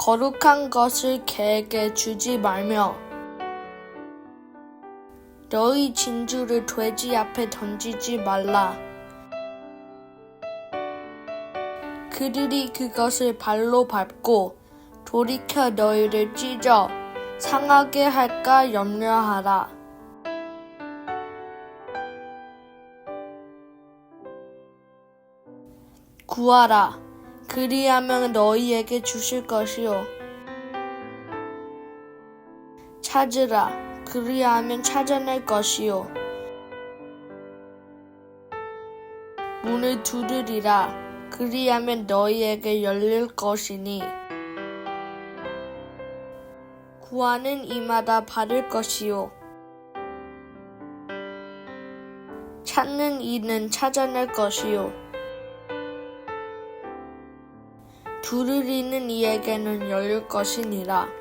거룩한 것을 개에게 주지 말며 너희 진주를 돼지 앞에 던지지 말라. 그들이 그것을 발로 밟고 돌이켜 너희를 찢어 상하게 할까 염려하라. 구하라. 그리하면 너희에게 주실 것이요. 찾으라. 그리하면 찾아낼 것이요. 문을 두드리라. 그리하면 너희에게 열릴 것이니. 구하는 이마다 받을 것이요. 찾는 이는 찾아낼 것이요. 두드리는 이에게는 열릴 것이니라.